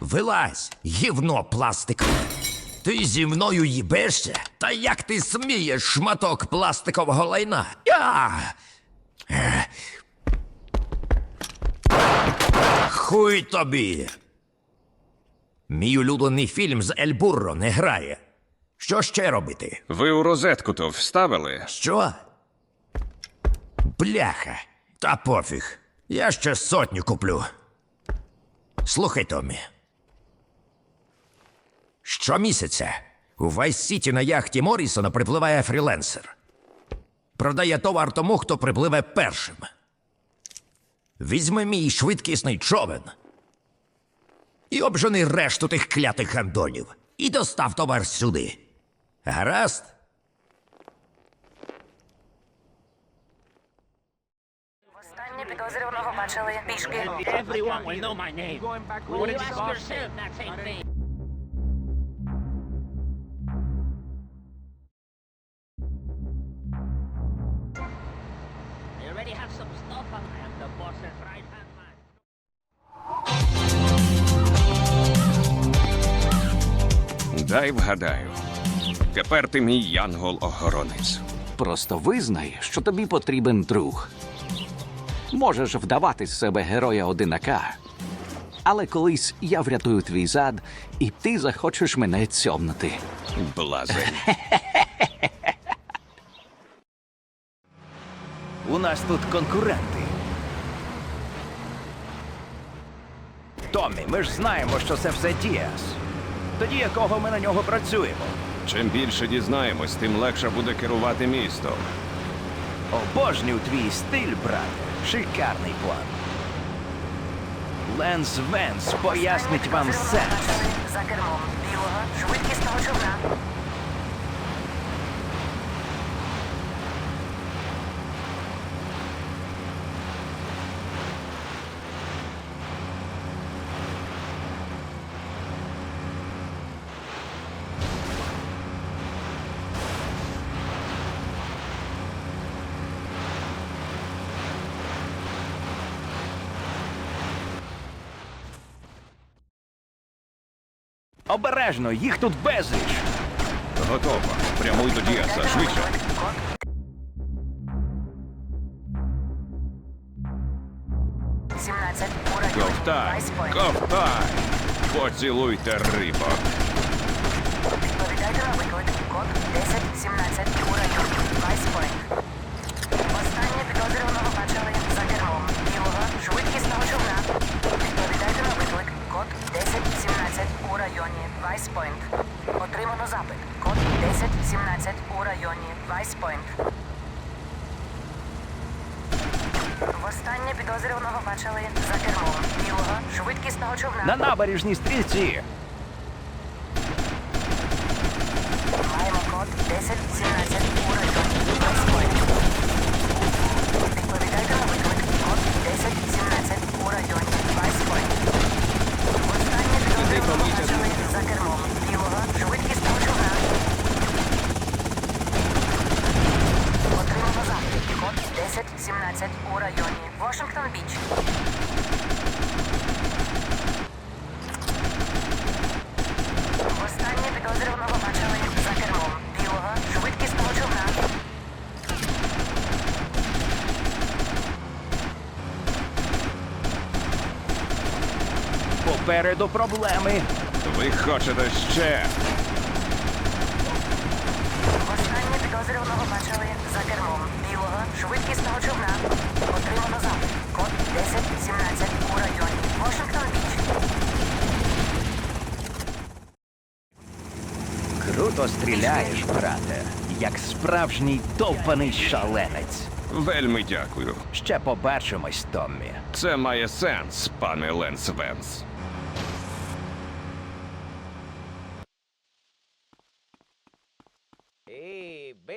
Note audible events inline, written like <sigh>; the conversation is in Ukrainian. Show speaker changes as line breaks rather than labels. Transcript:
Вилазь, гівно пластикове. Ти зі мною їбешся? Та як ти смієш, шматок пластикового лайна? Я! Е. Хуй тобі. Мій улюблений фільм з Ель Бурро не грає. Що ще робити?
Ви у розетку то вставили?
Що? Бляха. Та пофіг. Я ще сотню куплю. Слухай, Томмі. Щомісяця у Вайс Сіті на яхті Моррісона припливає фріленсер. Продає товар тому, хто припливе першим. Візьми мій швидкісний човен. І обжени решту тих клятих гандонів. І достав товар сюди. Гаразд?
Підозрюваного бачили пішки.
Everyone will know my name. Will you ask yourself that same thing? Already have some stuff on I am the boss's right hand man.
Дай вгадаю. Тепер ти мій янгол-охоронець.
Просто визнай, що тобі потрібен друг. Можеш вдавати з себе героя одинака. Але колись я врятую твій зад, і ти захочеш мене цьомнути.
Блазень. <laughs>
У нас тут конкуренти. Томмі, ми ж знаємо, що це все Діас. Тоді якого ми на нього працюємо?
Чим більше дізнаємось, тим легше буде керувати містом.
Обожнюю твій стиль, брате. Шикарний план. Ленс Венс пояснить вам сенс.
за кермом білого швидкісного човна.
Обережно, їх тут безліч.
Готово. Прямуй до Діаса, швидше.
17 у районі
Ковтай, ковтай. Поцілуйте рибок.
Відповідайте на виклик. Код 1017 у районі Вайспойнт. Останнє підозрюваного бачили за кермом білого швидкісного човна. Відповідайте на виклик. Код 1017 у районі Вайспойнт. Отримано запит. Код 1017 у районі Вайспойнт. Востаннє підозрюваного бачили за кермом білого швидкісного човна.
На набережній стрільці.
Маємо код 1017 у районі Вестпойнт. Відповідайте на виклик. Код 1017 у районі Вестпойнт. Останнє підозрюваного бачили за кермом білого швидкісного човна. Отримано запит. Код 1017 у районі Вашингтон-Біч. Останнє підозрюваного бачили за кермом білого швидкісного човна.
Попереду проблеми.
Ви хочете ще?
Останнє підозрюваного бачили за кермом швидкісного човна. Отримано запит. Код 1017 у районі Вашингтон-Біч.
Круто стріляєш, брате. Як справжній довбаний шаленець.
Вельми дякую.
Ще побачимось, Томмі.
Це має сенс, пане Ленс Венс.